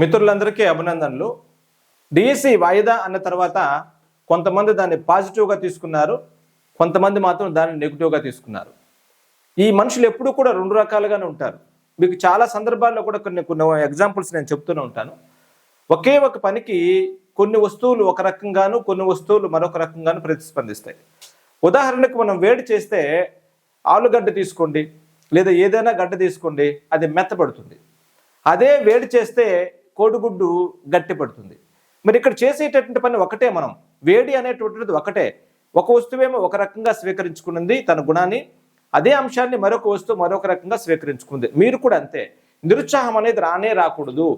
మిత్రులందరికీ అభినందనలు. డిఎస్సి వాయిదా అన్న తర్వాత కొంతమంది దాన్ని పాజిటివ్గా తీసుకున్నారు. కొంతమంది మాత్రం దాన్ని నెగిటివ్గా తీసుకున్నారు. ఈ మనుషులు ఎప్పుడూ కూడా రెండు రకాలుగానే ఉంటారు. మీకు చాలా సందర్భాల్లో కూడా కొన్ని కొన్ని ఎగ్జాంపుల్స్ నేను చెప్తూనే ఉంటాను. ఒకే ఒక పనికి కొన్ని వస్తువులు ఒక రకంగాను కొన్ని వస్తువులు మరొక రకంగాను ప్రతిస్పందిస్తాయి. ఉదాహరణకు మనం వేడి చేస్తే ఆలుగడ్డ తీసుకోండి లేదా ఏదైనా గడ్డ తీసుకోండి అది మెత్తబడుతుంది. అదే వేడి చేస్తే కోడిగుడ్డు గట్టిపడుతుంది మరి ఇక్కడ చేసేటటువంటి పని ఒకటే మనం. వేడి అనేటువంటిది ఒకటే. ఒక వస్తువేమో ఒక రకంగా స్వీకరించుకున్నది తన గుణాన్ని అదే అంశాన్ని మరొక వస్తువు మరొక రకంగా స్వీకరించుకుంది. మీరు కూడా అంతే. నిరుత్సాహం అనేది రానే రాకూడదు.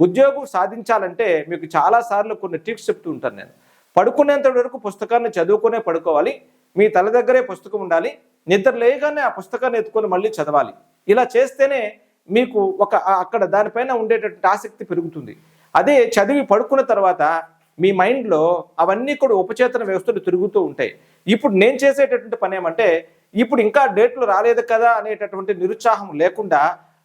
ఉద్యోగం సాధించాలంటే మీకు చాలాసార్లు కొన్ని టిప్స్ చెప్తూ ఉంటాను నేను. పడుకునేంత వరకు పుస్తకాన్ని చదువుకునే పడుకోవాలి. మీ తల దగ్గరే పుస్తకం ఉండాలి. నిద్ర లేగానే ఆ పుస్తకాన్ని ఎత్తుకొని మళ్ళీ చదవాలి. ఇలా చేస్తేనే మీకు ఒక అక్కడ దానిపైన ఉండేటటువంటి ఆసక్తి పెరుగుతుంది. అదే చదివి పడుకున్న తర్వాత మీ మైండ్లో అవన్నీ కూడా ఉపచేతన వ్యవస్థలు తిరుగుతూ ఉంటాయి. ఇప్పుడు నేను చేసేటటువంటి పని ఏమంటే ఇప్పుడు ఇంకా డేట్లు రాలేదు కదా అనేటటువంటి నిరుత్సాహం లేకుండా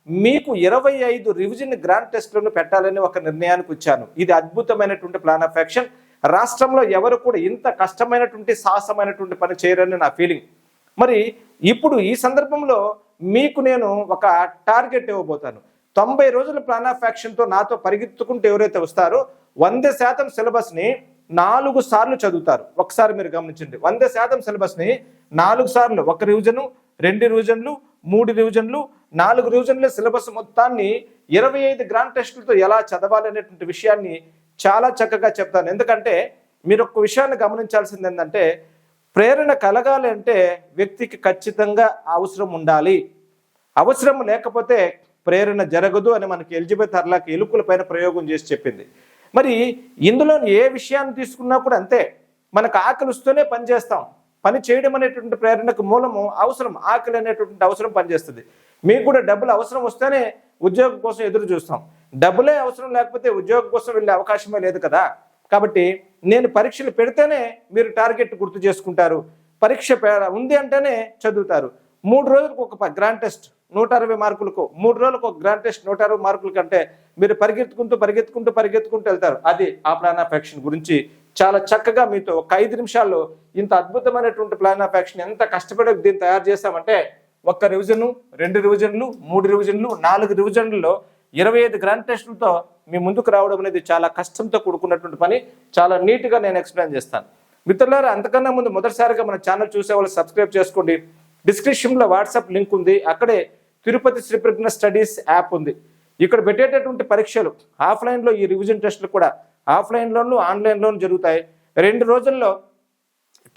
మీకు ఇరవై ఐదు రివిజన్ గ్రాండ్ టెస్ట్లను పెట్టాలని ఒక నిర్ణయానికి వచ్చాను. ఇది అద్భుతమైనటువంటి ప్లాన్ ఆఫ్ యాక్షన్. రాష్ట్రంలో ఎవరు కూడా ఇంత కష్టమైనటువంటి సాహసమైనటువంటి పని చేయరని నా ఫీలింగ్. మరి ఇప్పుడు ఈ సందర్భంలో మీకు నేను ఒక టార్గెట్ ఇవ్వబోతాను. తొంభై రోజుల ప్లాన్ ఆఫ్ యాక్షన్తో నాతో పరిగెత్తుకుంటూ ఎవరైతే వస్తారో వంద శాతం సిలబస్ని నాలుగు సార్లు చదువుతారు. ఒకసారి మీరు గమనించండి. వంద శాతం సిలబస్ని నాలుగు సార్లు ఒక రివిజను రెండు రివిజన్లు మూడు రివిజన్లు నాలుగు రివిజన్ల సిలబస్ మొత్తాన్ని ఇరవై ఐదు గ్రాండ్ టెస్టులతో ఎలా చదవాలనేటువంటి విషయాన్ని చాలా చక్కగా చెప్తాను. ఎందుకంటే మీరు ఒక విషయాన్ని గమనించాల్సింది ఏంటంటే ప్రేరణ కలగాలి అంటే వ్యక్తికి ఖచ్చితంగా అవసరం ఉండాలి. అవసరం లేకపోతే ప్రేరణ జరగదు అని మనకి ఎలిజబెత్ అర్లాక్ ఎలుకల పైన ప్రయోగం చేసి చెప్పింది. మరి ఇందులో ఏ విషయాన్ని తీసుకున్నా కూడా అంతే. మనకు ఆకలి వస్తూనే పని పని చేయడం అనేటువంటి ప్రేరణకు మూలము అవసరం. ఆకలి అనేటువంటి అవసరం పనిచేస్తుంది మీకు కూడా డబ్బులు అవసరం వస్తేనే ఉద్యోగం కోసం ఎదురు చూస్తాం. డబ్బులే అవసరం లేకపోతే ఉద్యోగం కోసం వెళ్ళే అవకాశమే లేదు కదా. కాబట్టి నేను పరీక్షలు పెడితేనే మీరు టార్గెట్ గుర్తు చేసుకుంటారు. పరీక్ష ఉంది అంటేనే చదువుతారు. మూడు రోజులకు ఒక గ్రాండ్ టెస్ట్ నూట అరవై మార్కులకు మూడు రోజులకు ఒక గ్రాండ్ టెస్ట్ నూట అరవై మార్కుల కంటే మీరు పరిగెత్తుకుంటూ పరిగెత్తుకుంటూ పరిగెత్తుకుంటూ వెళ్తారు. అది ఆ ప్లాన్ ఆఫ్ యాక్షన్ గురించి చాలా చక్కగా మీతో ఒక ఐదు నిమిషాల్లో ఇంత అద్భుతమైనటువంటి ప్లాన్ ఆఫ్ యాక్షన్ ఎంత కష్టపడి దీన్ని తయారు చేశామంటే ఒక్క రివిజను రెండు రివిజన్లు మూడు రివిజన్లు నాలుగు రివిజన్లలో ఇరవై ఐదు గ్రాండ్ టెస్టులతో మీ ముందుకు రావడం అనేది చాలా కష్టంతో కూడుకున్నటువంటి పని. చాలా నీట్గా నేను ఎక్స్ప్లెయిన్ చేస్తాను. మిత్రులారా అంతకన్నా ముందు మొదటిసారిగా మన ఛానల్ చూసే వాళ్ళు సబ్స్క్రైబ్ చేసుకోండి. డిస్క్రిప్షన్లో వాట్సాప్ లింక్ ఉంది. అక్కడే తిరుపతి శ్రీప్రజ్ఞ స్టడీస్ యాప్ ఉంది. ఇక్కడ పెట్టేటటువంటి పరీక్షలు ఆఫ్లైన్లో ఈ రివిజన్ టెస్టులు కూడా ఆఫ్లైన్లోను ఆన్లైన్లోను జరుగుతాయి. రెండు రోజుల్లో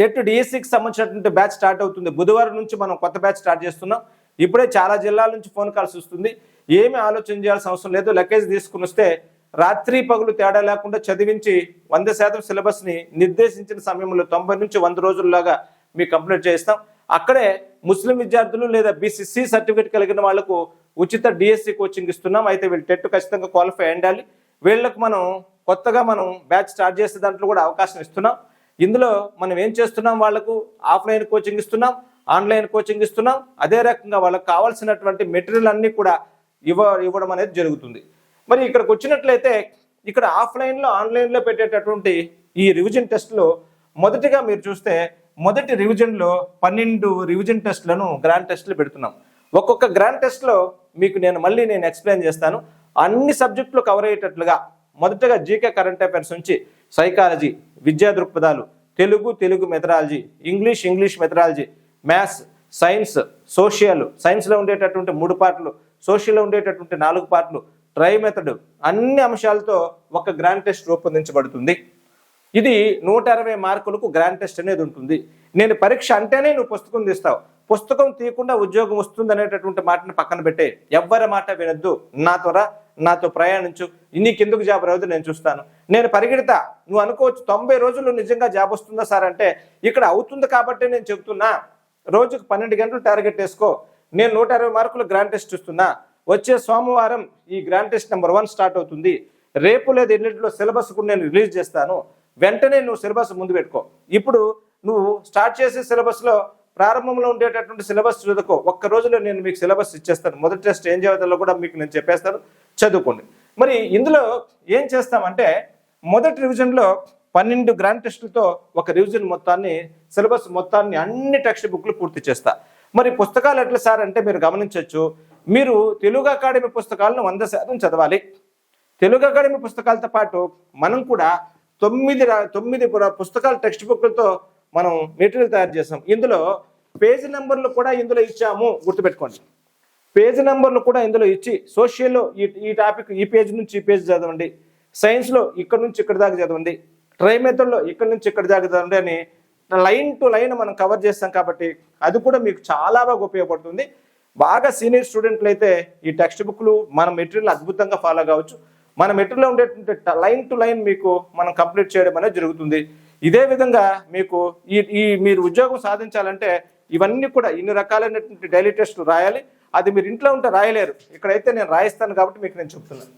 టెట్ డిఎస్సికి సంబంధించినటువంటి బ్యాచ్ స్టార్ట్ అవుతుంది. బుధవారం నుంచి మనం కొత్త బ్యాచ్ స్టార్ట్ చేస్తున్నాం. ఇప్పుడే చాలా జిల్లాల నుంచి ఫోన్ కాల్స్ వస్తుంది. ఏమి ఆలోచన చేయాల్సిన అవసరం లేదు. లగేజ్ తీసుకుని వస్తే రాత్రి పగులు తేడా లేకుండా చదివించి వంద శాతం సిలబస్ని నిర్దేశించిన సమయంలో తొంభై నుంచి వంద రోజుల్లాగా మీకు కంప్లీట్ చేస్తాం అక్కడే ముస్లిం విద్యార్థులు లేదా బీసీసీ సర్టిఫికేట్ కలిగిన వాళ్ళకు ఉచిత డిఎస్సి కోచింగ్ ఇస్తున్నాం. అయితే వీళ్ళు టెట్ ఖచ్చితంగా క్వాలిఫై అయ్యాలి వీళ్ళకు మనం కొత్తగా మనం బ్యాచ్ స్టార్ట్ చేసే దాంట్లో కూడా అవకాశం ఇస్తున్నాం. ఇందులో మనం ఏం చేస్తున్నాం? వాళ్ళకు ఆఫ్లైన్ కోచింగ్ ఇస్తున్నాం. ఆన్లైన్ కోచింగ్ ఇస్తున్నాం. అదే రకంగా వాళ్ళకి కావాల్సినటువంటి మెటీరియల్ అన్నీ కూడా ఇవ్వ ఇవ్వడం అనేది జరుగుతుంది. మరి ఇక్కడికి వచ్చినట్లయితే ఇక్కడ ఆఫ్లైన్లో ఆన్లైన్లో పెట్టేటటువంటి ఈ రివిజన్ టెస్ట్లో మొదటిగా మీరు చూస్తే మొదటి రివిజన్లో పన్నెండు రివిజన్ టెస్ట్లను గ్రాండ్ టెస్ట్లు పెడుతున్నాం. ఒక్కొక్క గ్రాండ్ టెస్ట్లో మీకు నేను మళ్ళీ నేను ఎక్స్ప్లెయిన్ చేస్తాను. అన్ని సబ్జెక్టులు కవర్ అయ్యేటట్లుగా మొదటగా జీకే కరెంట్ అఫైర్స్ నుంచి సైకాలజీ విద్యా దృక్పథాలు Telugu Telugu methodology English English methodology maths science social సైన్స్లో ఉండేటటువంటి మూడు పాటలు సోషల్లో ఉండేటటువంటి నాలుగు పార్ట్లు ట్రై మెథడ్ అన్ని అంశాలతో ఒక గ్రాండ్ టెస్ట్ రూపొందించబడుతుంది. ఇది నూట అరవై మార్కులకు గ్రాండ్ టెస్ట్ అనేది ఉంటుంది. నేను పరీక్ష అంటేనే నువ్వు పుస్తకం తీస్తావు. పుస్తకం తీయకుండా ఉద్యోగం వస్తుంది అనేటటువంటి మాటను పక్కన పెట్టే ఎవ్వరి మాట వినొద్దు. నా త్వర నాతో ప్రయాణించు. నీకెందుకు జాబ్ రావద్దు నేను చూస్తాను. నేను పరిగెడతా. నువ్వు అనుకోవచ్చు తొంభై రోజులు నిజంగా జాబ్ వస్తుందా సార్ అంటే ఇక్కడ అవుతుంది కాబట్టి నేను చెప్తున్నా. రోజుకు పన్నెండు గంటలు టార్గెట్ వేసుకో. నేను నూట అరవై మార్కులు గ్రాండ్ టెస్ట్ ఇస్తున్నా వచ్చే సోమవారం ఈ grand test number one start అవుతుంది. రేపు లేదా ఎన్నింటిలో సిలబస్ కూడా నేను రిలీజ్ చేస్తాను. వెంటనే నువ్వు సిలబస్ ముందు పెట్టుకో. ఇప్పుడు నువ్వు స్టార్ట్ చేసే సిలబస్లో ప్రారంభంలో ఉండేటటువంటి సిలబస్ చదువుకో. ఒక్క రోజులో నేను మీకు సిలబస్ ఇచ్చేస్తాను. మొదటి టెస్ట్ ఏం చదువుతాలో కూడా మీకు నేను చెప్పేస్తాను. చదువుకోండి. మరి ఇందులో ఏం చేస్తామంటే మొదటి రివిజన్లో పన్నెండు గ్రాండ్ టెస్టులతో ఒక రివిజన్ మొత్తాన్ని సిలబస్ మొత్తాన్ని అన్ని టెక్స్ట్ బుక్లు పూర్తి చేస్తా. మరి పుస్తకాలు ఎట్లా సార్ అంటే మీరు గమనించవచ్చు మీరు తెలుగు అకాడమీ పుస్తకాలను వంద శాతం చదవాలి. తెలుగు అకాడమీ పుస్తకాలతో పాటు మనం కూడా తొమ్మిది తొమ్మిది పుస్తకాలు పుస్తకాల టెక్స్ట్ బుక్లతో మనం మెటీరియల్ తయారు చేసాం ఇందులో పేజీ నెంబర్లు కూడా ఇందులో ఇచ్చాము గుర్తుపెట్టుకోండి. పేజీ నెంబర్లు కూడా ఇందులో ఇచ్చి సోషల్లో ఈ ఈ టాపిక్ ఈ పేజ్ నుంచి ఈ పేజ్ చదవండి. సైన్స్లో ఇక్కడ నుంచి ఇక్కడ దాకా చదవండి. ట్రై మెథడ్లో ఇక్కడ నుంచి ఇక్కడ దాకా చదవండి అని లైన్ టు లైన్ మనం కవర్ చేస్తాం కాబట్టి అది కూడా మీకు చాలా బాగా ఉపయోగపడుతుంది. బాగా సీనియర్ స్టూడెంట్లు అయితే ఈ టెక్స్ట్ బుక్లు మన మెటీరియల్ అద్భుతంగా ఫాలో కావచ్చు. మన మెటీరియల్లో ఉండేటువంటి లైన్ టు లైన్ మీకు మనం కంప్లీట్ చేయడం అనేది జరుగుతుంది. ఇదే విధంగా మీకు ఈ ఈ మీరు ఉద్యోగం సాధించాలంటే ఇవన్నీ కూడా ఇన్ని రకాలైనటువంటి డైలీ టెస్టులు రాయాలి. అది మీరు ఇంట్లో ఉంటే రాయలేరు. ఇక్కడైతే నేను రాయిస్తాను కాబట్టి మీకు నేను చెప్తున్నాను.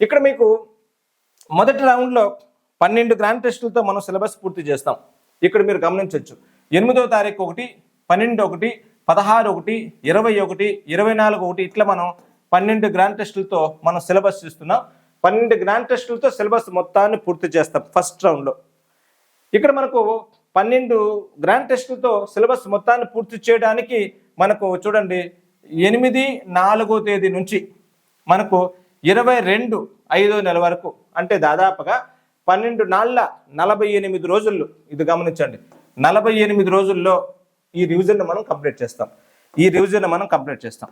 ఇక్కడ మీకు మొదటి రౌండ్లో పన్నెండు గ్రాండ్ టెస్టులతో మనం సిలబస్ పూర్తి చేస్తాం. ఇక్కడ మీరు గమనించవచ్చు. ఎనిమిదో తారీఖు ఒకటి పన్నెండు ఒకటి పదహారు ఒకటి ఇరవై ఒకటి ఇరవై నాలుగు ఒకటి ఇట్లా మనం పన్నెండు గ్రాండ్ టెస్టులతో మనం సిలబస్ ఇస్తున్నాం పన్నెండు గ్రాండ్ టెస్టులతో సిలబస్ మొత్తాన్ని పూర్తి చేస్తాం ఫస్ట్ రౌండ్లో. ఇక్కడ మనకు పన్నెండు గ్రాండ్ టెస్టులతో సిలబస్ మొత్తాన్ని పూర్తి చేయడానికి మనకు చూడండి ఎనిమిది నాలుగో తేదీ నుంచి మనకు ఇరవై రెండు ఐదో నెల వరకు అంటే దాదాపుగా పన్నెండు నాళ్ళ నలభై ఎనిమిది రోజుల్లో ఇది గమనించండి. నలభై ఎనిమిది రోజుల్లో ఈ రివిజన్ మనం కంప్లీట్ చేస్తాం. ఈ రివిజన్ మనం కంప్లీట్ చేస్తాం.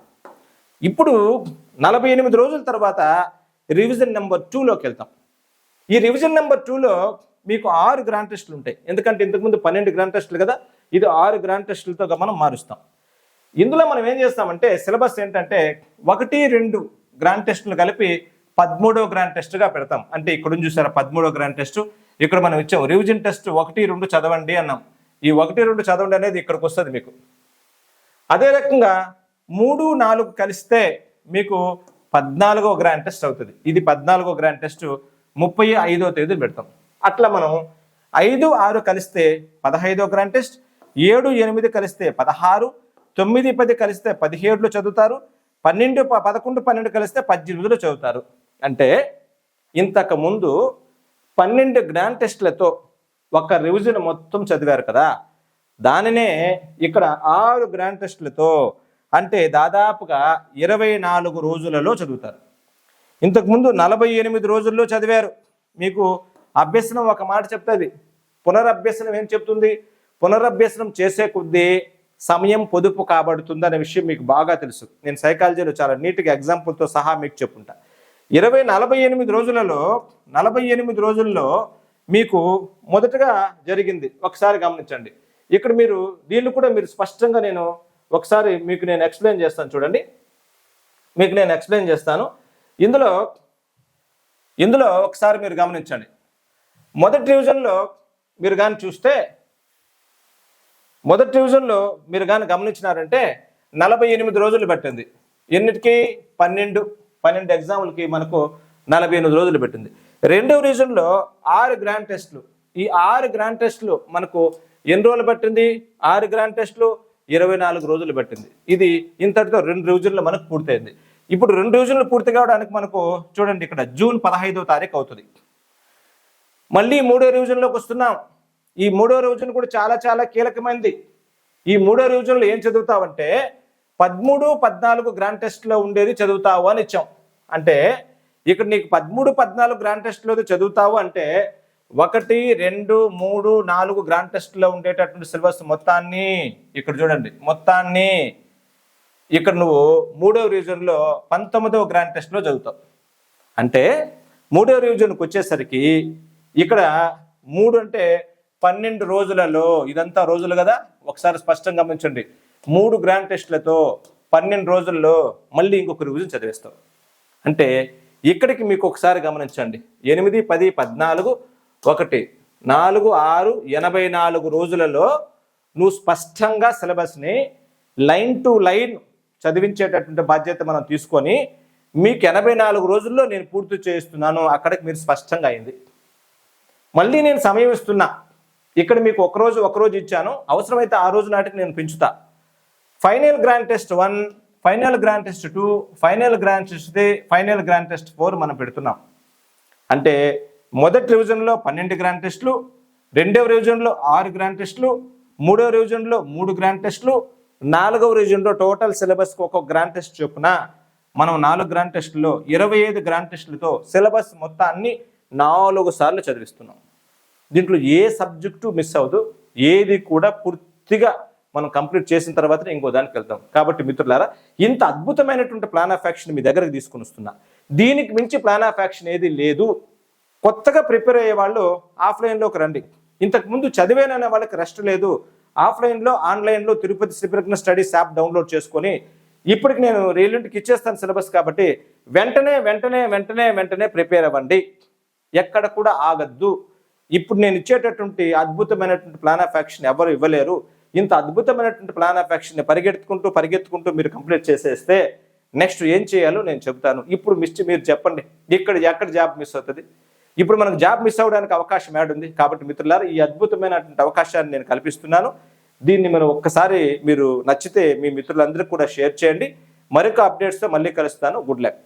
ఇప్పుడు నలభై ఎనిమిది రోజుల తర్వాత రివిజన్ నెంబర్ టూలోకి వెళ్తాం. ఈ రివిజన్ నెంబర్ టూలో మీకు ఆరు గ్రాండ్ టెస్టులు ఉంటాయి. ఎందుకంటే ఇంతకుముందు పన్నెండు గ్రాండ్ టెస్టులు కదా? ఇది ఆరు గ్రాండ్ టెస్టులతో మనం మారుస్తాం. ఇందులో మనం ఏం చేస్తామంటే సిలబస్ ఏంటంటే ఒకటి రెండు గ్రాండ్ టెస్టులు కలిపి పదమూడో గ్రాండ్ టెస్ట్గా పెడతాం. అంటే ఇక్కడ నుంచి చూసారా పదమూడో గ్రాండ్ టెస్ట్ ఇక్కడ మనం ఇచ్చాం రివిజన్ టెస్ట్ ఒకటి రెండు చదవండి అన్నాం. ఈ ఒకటి రెండు చదవండి అనేది ఇక్కడికి వస్తుంది మీకు. అదే రకంగా మూడు నాలుగు కలిస్తే మీకు పద్నాలుగో గ్రాండ్ టెస్ట్ అవుతుంది. ఇది పద్నాలుగో గ్రాండ్ టెస్ట్ ముప్పై ఐదో తేదీ పెడతాం. అట్లా మనం ఐదు ఆరు కలిస్తే పదహైదో గ్రాండ్ టెస్ట్ ఏడు ఎనిమిది కలిస్తే పదహారు తొమ్మిది పది కలిస్తే పదిహేడులో చదువుతారు పన్నెండు ప- పదకొండు పన్నెండు కలిస్తే పద్దెనిమిదిలో చదువుతారు. అంటే ఇంతకుముందు పన్నెండు గ్రాండ్ టెస్ట్లతో ఒక రివిజన్ మొత్తం చదివారు కదా. దానినే ఇక్కడ ఆరు గ్రాండ్ టెస్ట్లతో అంటే దాదాపుగా ఇరవై నాలుగు రోజులలో చదువుతారు. ఇంతకుముందు నలభై ఎనిమిది రోజుల్లో చదివారు. మీకు అభ్యసనం ఒక మాట చెప్తుంది. పునరభ్యసనం ఏం చెప్తుంది? పునరభ్యసనం చేసే కొద్దీ సమయం పొదుపు కాబడుతుంది అనే విషయం మీకు బాగా తెలుసు. నేను సైకాలజీలో చాలా నీట్గా ఎగ్జాంపుల్తో సహా మీకు చెప్పుంటా. ఇరవై నలభై ఎనిమిది రోజులలో నలభై ఎనిమిది రోజుల్లో మీకు మొదటగా జరిగింది. ఒకసారి గమనించండి. ఇక్కడ మీరు దీన్ని కూడా మీరు స్పష్టంగా నేను ఒకసారి మీకు నేను ఎక్స్ప్లెయిన్ చేస్తాను చూడండి. మీకు నేను ఎక్స్ప్లెయిన్ చేస్తాను. ఇందులో ఇందులో ఒకసారి మీరు గమనించండి. మొదటి డివిజన్లో మీరు కానీ చూస్తే మొదటి డివిజన్లో మీరు కానీ గమనించినారంటే నలభై ఎనిమిది రోజులు పట్టింది. ఎన్నిటికి? పన్నెండు. పన్నెండు ఎగ్జామ్లకి మనకు నలభై ఎనిమిది రోజులు పెట్టింది. రెండవ రీజన్లో ఆరు గ్రాండ్ టెస్ట్లు ఈ ఆరు గ్రాండ్ టెస్ట్లు మనకు ఎన్ని రోజులు పట్టింది? ఆరు గ్రాండ్ టెస్ట్లు ఇరవై నాలుగు రోజులు పట్టింది. ఇది ఇంతటితో రెండు రివిజన్లు మనకు పూర్తయింది. ఇప్పుడు రెండు రివిజన్లు పూర్తి కావడానికి మనకు చూడండి ఇక్కడ జూన్ పదహైదవ తారీఖు అవుతుంది. మళ్ళీ మూడో రివిజన్లోకి వస్తున్నాం. ఈ మూడో రివిజన్ కూడా చాలా చాలా కీలకమైనది ఈ మూడో రివిజన్లో ఏం చదువుతావంటే పదమూడు పద్నాలుగు గ్రాండ్ టెస్ట్లో ఉండేది చదువుతావు అని ఇచ్చాం. అంటే ఇక్కడ నీకు పదమూడు పద్నాలుగు గ్రాండ్ టెస్ట్లో చదువుతావు అంటే ఒకటి రెండు మూడు నాలుగు గ్రాండ్ టెస్ట్లో ఉండేటటువంటి సిలబస్ మొత్తాన్ని ఇక్కడ చూడండి మొత్తాన్ని ఇక్కడ నువ్వు మూడవ రివిజన్లో పంతొమ్మిదవ గ్రాండ్ టెస్ట్లో చదువుతావు. అంటే మూడవ రివిజన్కి వచ్చేసరికి ఇక్కడ మూడు అంటే పన్నెండు రోజులలో ఇదంతా రోజులు కదా? ఒకసారి స్పష్టంగా గమనించండి. మూడు గ్రాండ్ టెస్ట్లతో పన్నెండు రోజుల్లో మళ్ళీ ఇంకొక రివిజన్ చదివేస్తావు. అంటే ఇక్కడికి మీకు ఒకసారి గమనించండి. ఎనిమిది పది పద్నాలుగు ఒకటి నాలుగు ఆరు ఎనభై నాలుగు రోజులలో నువ్వు స్పష్టంగా సిలబస్ని లైన్ టు లైన్ చదివించేటటువంటి బాధ్యత మనం తీసుకొని మీకు ఎనభై నాలుగు రోజుల్లో నేను పూర్తి చేస్తున్నాను అక్కడికి మీరు స్పష్టంగా అయింది. మళ్ళీ నేను సమయం ఇస్తున్నా. ఇక్కడ మీకు ఒక రోజు ఒక రోజు ఇచ్చాను. అవసరమైతే ఆ రోజు నాటికి నేను పెంచుతా. Final grand test one final grand test two final grand test three final grand test four మనం పెడుతున్నాం. అంటే మొదటి రివిజన్లో పన్నెండు గ్రాండ్ టెస్టులు రెండవ రివిజన్లో ఆరు గ్రాండ్ టెస్టులు మూడవ రివిజన్లో మూడు గ్రాండ్ టెస్టులు నాలుగవ రివిజన్లో టోటల్ సిలబస్కి ఒక్కొక్క గ్రాండ్ టెస్ట్ చొప్పున మనం నాలుగు గ్రాండ్ టెస్టుల్లో ఇరవై ఐదు గ్రాండ్ టెస్టులతో సిలబస్ మొత్తాన్ని నాలుగు సార్లు చదివిస్తున్నాం. దీంట్లో ఏ సబ్జెక్టు మిస్ అవ్వదు ఏది కూడా పూర్తిగా మనం కంప్లీట్ చేసిన తర్వాత ఇంకో దానికి వెళ్తాం. కాబట్టి మిత్రులారా ఇంత అద్భుతమైనటువంటి ప్లాన్ ఆఫ్ యాక్షన్ మీ దగ్గరకు తీసుకుని వస్తున్నా. దీనికి మించి ప్లాన్ ఆఫ్ యాక్షన్ ఏది లేదు. కొత్తగా ప్రిపేర్ అయ్యే వాళ్ళు ఆఫ్లైన్లోకి రండి. ఇంతకు ముందు చదివేననే వాళ్ళకి రెస్ట్ లేదు. ఆఫ్లైన్లో ఆన్లైన్లో Tirupati Sriprajna studies app download చేసుకొని ఇప్పటికి నేను రీలింటికి ఇచ్చేస్తాను సిలబస్ కాబట్టి వెంటనే వెంటనే వెంటనే వెంటనే ప్రిపేర్ అవ్వండి. ఎక్కడ కూడా ఆగద్దు. ఇప్పుడు నేను ఇచ్చేటటువంటి అద్భుతమైనటువంటి ప్లాన్ ఆఫ్ యాక్షన్ ఎవరు ఇవ్వలేరు. ఇంత అద్భుతమైనటువంటి ప్లాన్ ఆఫ్ యాక్షన్ని పరిగెత్తుకుంటూ పరిగెత్తుకుంటూ మీరు కంప్లీట్ చేసేస్తే నెక్స్ట్ ఏం చేయాలో నేను చెప్తాను ఇప్పుడు మిస్ మీరు చెప్పండి ఇక్కడ ఎక్కడ జాబ్ మిస్ అవుతుంది? ఇప్పుడు మనకు జాబ్ మిస్ అవ్వడానికి అవకాశం ఏడుంది కాబట్టి మిత్రులారా ఈ అద్భుతమైనటువంటి అవకాశాన్ని నేను కల్పిస్తున్నాను. దీన్ని మనం ఒక్కసారి మీరు నచ్చితే మీ మిత్రులందరికీ కూడా షేర్ చేయండి. మరొక అప్డేట్స్తో మళ్ళీ కలుస్తాను. Good luck